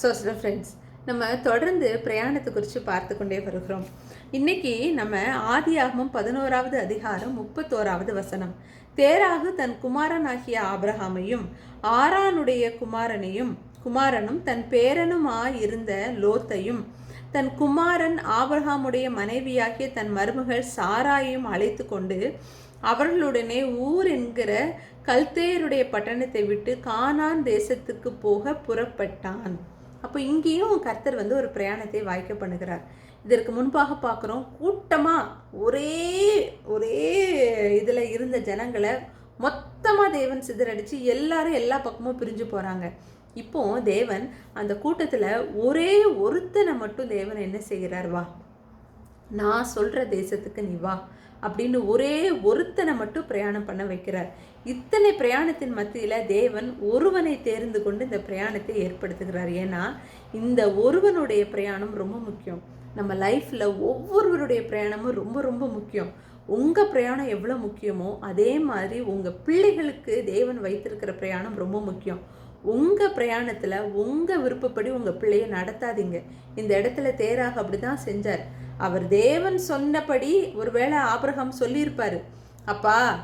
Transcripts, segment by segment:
So friends நம்ம தொடர்ந்து பிரயாணத்தை குறித்து பார்த்து கொண்டே வருகிறோம். இன்னைக்கு நம்ம ஆதியாகமம் பதினோராவது அதிகாரம் முப்பத்தோராவது வசனம். தேராகு தன் குமாரனாகிய ஆப்ரஹாமையும் ஆரானுடைய குமாரனையும் குமாரனும் தன் பேரனுமாய் இருந்த லோத்தையும் தன் குமாரன் ஆபிரகாமுடைய மனைவியாகிய தன் மருமகள் சாராயையும் அழைத்து கொண்டு அவர்களுடனே ஊர் என்கிற கல்தேயருடைய பட்டணத்தை விட்டு கானான் தேசத்துக்கு போக புறப்பட்டான். அப்போ இங்கேயும் கர்த்தர் வந்து ஒரு பிரயாணத்தை வாய்க்க பண்ணுகிறார். இதற்கு முன்பாக பார்க்குறோம் கூட்டமாக ஒரே ஒரே இதில் இருந்த ஜனங்களை மொத்தமாக தேவன் சிதறடித்து எல்லாரும் எல்லா பக்கமும் பிரிஞ்சு போகிறாங்க இப்போ தேவன் அந்த கூட்டத்தில் ஒரே ஒருத்தனை மட்டும் தேவன் என்ன செய்கிறார்? வா நான் சொல்கிற தேசத்துக்கு நீ வா அப்படின்னு ஒரே ஒருத்தனை மட்டும் பிரயாணம் பண்ண வைக்கிறார். இத்தனை பிரயாணத்தின் மத்தியில் தேவன் ஒருவனை தேர்ந்து கொண்டு இந்த பிரயாணத்தை ஏற்படுத்துகிறார். ஏன்னா இந்த ஒருவனுடைய பிரயாணம் ரொம்ப முக்கியம். நம்ம லைஃப்பில் ஒவ்வொருவருடைய பிரயாணமும் ரொம்ப ரொம்ப முக்கியம். உங்கள் பிரயாணம் எவ்வளோ முக்கியமோ அதே மாதிரி உங்கள் பிள்ளைகளுக்கு தேவன் வைத்திருக்கிற பிரயாணம் ரொம்ப முக்கியம். உங்கள் பிரயாணத்தில் உங்கள் விருப்பப்படி உங்கள் பிள்ளையை நடத்தாதீங்க. இந்த இடத்துல தேராக அப்படி தான் செஞ்சார். அவர் தேவன் சொன்னபடி ஒருவேளை ஆபிரகாம் சொல்லியிருப்பார். அப்பா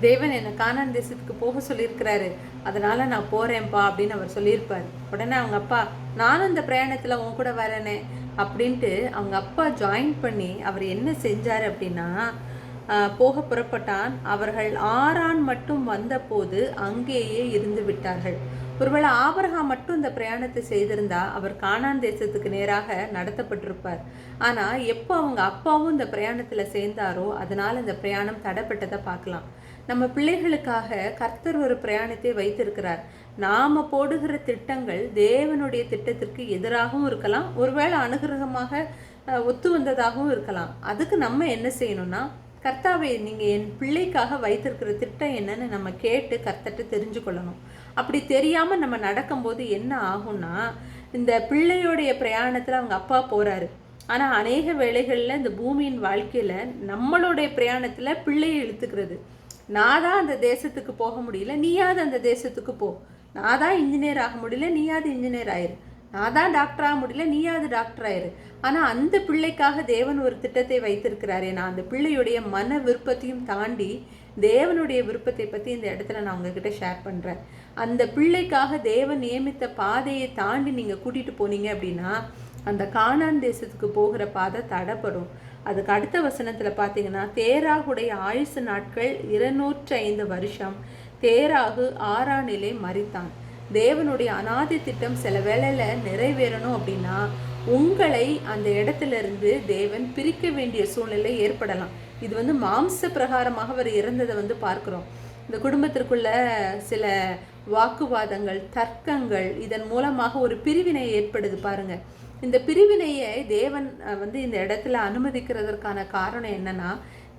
தேவன் என்னை கானான் தேசத்துக்கு போக சொல்லியிருக்கிறாரு. அதனால் நான் போகிறேன்ப்பா அப்படின்னு அவர் சொல்லியிருப்பார். உடனே அவங்க அப்பா நானும் இந்த பிரயாணத்தில் உன் கூட வரேனே அப்படின்ட்டு அவங்க அப்பா ஜாயின் பண்ணி அவர் என்ன செஞ்சார் அப்படின்னா போக புறப்பட்டான். அவர்கள் ஆறான் மட்டும் வந்தபோது அங்கேயே இருந்து விட்டார்கள். ஒருவேளை ஆபரகா மட்டும் இந்த பிரயாணத்தை செய்திருந்தா அவர் கானான் தேசத்துக்கு நேராக நடத்தப்பட்டிருப்பார். ஆனால் எப்போ அவங்க அப்பாவும் இந்த பிரயாணத்தில் சேர்ந்தாரோ அதனால் இந்த பிரயாணம் தடைப்பட்டதை பார்க்கலாம். நம்ம பிள்ளைகளுக்காக கர்த்தர் ஒரு பிரயாணத்தை வைத்திருக்கிறார். நாம் போடுகிற திட்டங்கள் தேவனுடைய திட்டத்திற்கு எதிராகவும் இருக்கலாம். ஒருவேளை அனுகிரகமாக ஒத்து வந்ததாகவும் இருக்கலாம். அதுக்கு நம்ம என்ன செய்யணும்னா கர்த்தாவை நீங்கள் என் பிள்ளைக்காக வைத்திருக்கிற திட்டம் என்னன்னு நம்ம கேட்டு கர்த்தர்ட்ட தெரிஞ்சு கொள்ளணும் அப்படி தெரியாமல் நம்ம நடக்கும்போது என்ன ஆகும்னா இந்த பிள்ளையோடைய பிரயாணத்தில் அவங்க அப்பா போகிறாரு ஆனால் அநேக வேளைகளில் இந்த பூமியின் வாழ்க்கையில் நம்மளுடைய பிரயாணத்தில் பிள்ளையை இழுத்துக்கிறது. நான் தான் அந்த தேசத்துக்கு போக முடியல நீயாவது அந்த தேசத்துக்கு போ. நான் தான் இன்ஜினியர் ஆக முடியல நீயாவது இன்ஜினியர் ஆயிரு. நான் தான் டாக்டராக முடியல நீயாவது டாக்டராயிரு ஆனால் அந்த பிள்ளைக்காக தேவன் ஒரு திட்டத்தை வைத்திருக்கிறாரே. நான் அந்த பிள்ளையுடைய மன விருப்பத்தையும் தாண்டி தேவனுடைய விருப்பத்தை பற்றி இந்த இடத்துல நான் உங்ககிட்ட ஷேர் பண்ணுறேன் அந்த பிள்ளைக்காக தேவன் நியமித்த பாதையை தாண்டி நீங்கள் கூட்டிகிட்டு போனீங்க அப்படின்னா அந்த காணான் தேசத்துக்கு போகிற பாதை தடைப்படும் அதுக்கு அடுத்த வசனத்தில் பார்த்தீங்கன்னா தேராகுடைய ஆயுசு நாட்கள் இருநூற்றி ஐந்து வருஷம். தேராகு ஆறானிலே மறித்தான் தேவனுடைய அனாதி திட்டம் சில வேளையில் நிறைவேறணும் அப்படின்னா உங்களை அந்த இடத்துல இருந்து தேவன் பிரிக்க வேண்டிய சூழ்நிலை ஏற்படலாம். இது வந்து மாம்ச பிரகாரமாக அவர் இறந்ததை வந்து பார்க்கிறோம். இந்த குடும்பத்திற்குள்ள சில வாக்குவாதங்கள் தர்க்கங்கள் இதன் மூலமாக ஒரு பிரிவினை ஏற்படுது பாருங்க. இந்த பிரிவினையை தேவன் வந்து இந்த இடத்துல அனுமதிக்கிறதற்கான காரணம் என்னன்னா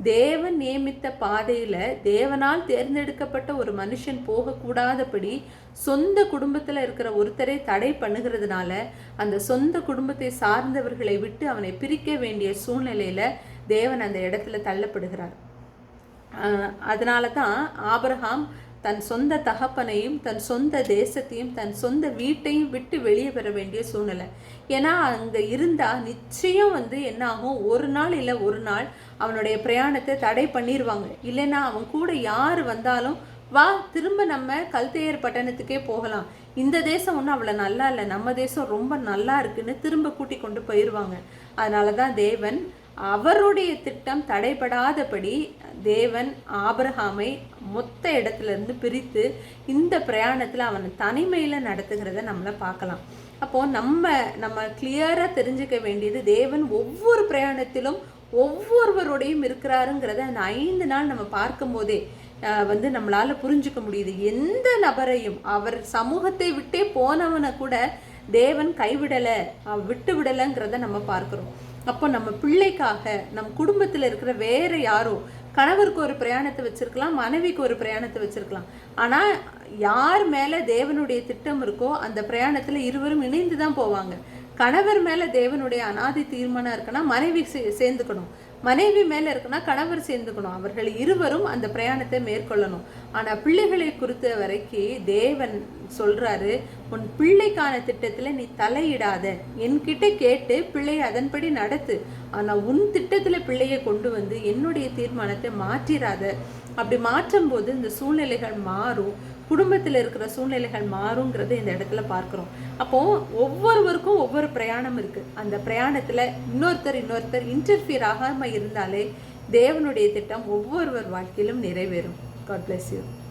தேவன் நியமித்த பாதையில் தேவனால் தேர்ந்தெடுக்கப்பட்ட ஒரு மனுஷன் போகக்கூடாதபடி சொந்த குடும்பத்தில் இருக்கிற ஒருத்தரை தடை பண்ணுகிறதுனால அந்த சொந்த குடும்பத்தை சார்ந்தவர்களை விட்டு அவனை பிரிக்க வேண்டிய சூழ்நிலையில் தேவன் அந்த இடத்துல தள்ளப்படுகிறார். அதனால தான் ஆபரகாம் தன் சொந்த தகப்பனையும் தன் சொந்த தேசத்தையும் தன் சொந்த வீட்டையும் விட்டு வெளியே வர வேண்டிய சூழ்நிலை. ஏன்னா அங்கே இருந்தால் நிச்சயம் வந்து என்ன ஆகும்? ஒரு நாள் இல்லை ஒரு நாள் அவனுடைய பிரயாணத்தை தடை பண்ணிடுவாங்க இல்லைன்னா அவன் கூட யார் வந்தாலும் வா திரும்ப நம்ம கல்தேயர் பட்டணத்துக்கே போகலாம். இந்த தேசம் ஒன்றும் அவ்வளோ நல்லா இல்லை. நம்ம தேசம் ரொம்ப நல்லா இருக்குன்னு திரும்ப கூட்டி கொண்டு போயிடுவாங்க அதனால தான் தேவன் அவருடைய திட்டம் தடைபடாதபடி தேவன் ஆபிரஹாமை மொத்த இடத்துல இருந்து பிரித்து இந்த பிரயாணத்தில் அவனை தனிமையில் நடத்துகிறத நம்மளை பார்க்கலாம். அப்போது நம்ம நம்ம கிளியராக தெரிஞ்சுக்க வேண்டியது தேவன் ஒவ்வொரு பிரயாணத்திலும் ஒவ்வொருவரோடையும் இருக்கிறாருங்கிறத அந்த ஐந்து நாள் நம்ம பார்க்கும்போதே வந்து நம்மளால் புரிஞ்சுக்க முடியுது. எந்த நபரையும் அவர் சமூகத்தை விட்டே போனவனை கூட தேவன் கைவிடலை அவ- விட்டு விடலைங்கிறத நம்ம பார்க்குறோம். அப்போ நம்ம பிள்ளைக்காக நம் குடும்பத்தில் இருக்கிற வேற யாரோ கணவருக்கு ஒரு பிரயாணத்தை வச்சிருக்கலாம் மனைவிக்கு ஒரு பிரயாணத்தை வச்சிருக்கலாம். ஆனால் யார் மேலே தேவனுடைய திட்டம் இருக்கோ அந்த பிரயாணத்தில் இருவரும் இணைந்து தான் போவாங்க. கணவர் மேலே தேவனுடைய அனாதி தீர்மானம் இருக்குன்னா மனைவி சே- சேர்ந்துக்கணும். மனைவி மேலே இருக்குன்னா கணவர் சேர்ந்துக்கணும். அவர்கள் இருவரும் அந்த பிரயாணத்தை மேற்கொள்ளணும். ஆனால் பிள்ளைகளை குறித்த வரைக்கும் தேவன் சொல்கிறாரு உன் பிள்ளைக்கான திட்டத்தில் நீ தலையிடாத. என்கிட்ட கேட்டு பிள்ளையை அதன்படி நடத்து. ஆனால் உன் திட்டத்தில் பிள்ளையை கொண்டு வந்து என்னுடைய தீர்மானத்தை மாற்றிடாத அப்படி மாற்றும் போது இந்த சூழ்நிலைகள் மாறும். குடும்பத்தில் இருக்கிற சூழ்நிலைகள் மாறுங்கிறத இந்த இடத்துல பார்க்குறோம். அப்போது ஒவ்வொருவருக்கும் ஒவ்வொரு பிரயாணம் இருக்குது அந்த பிரயாணத்தில் இன்னொருத்தர் இன்னொருத்தர் இன்டர்ஃபியர் ஆகாமல் இருந்தாலே தேவனுடைய திட்டம் ஒவ்வொருவர் வாழ்க்கையிலும் நிறைவேறும். God bless you.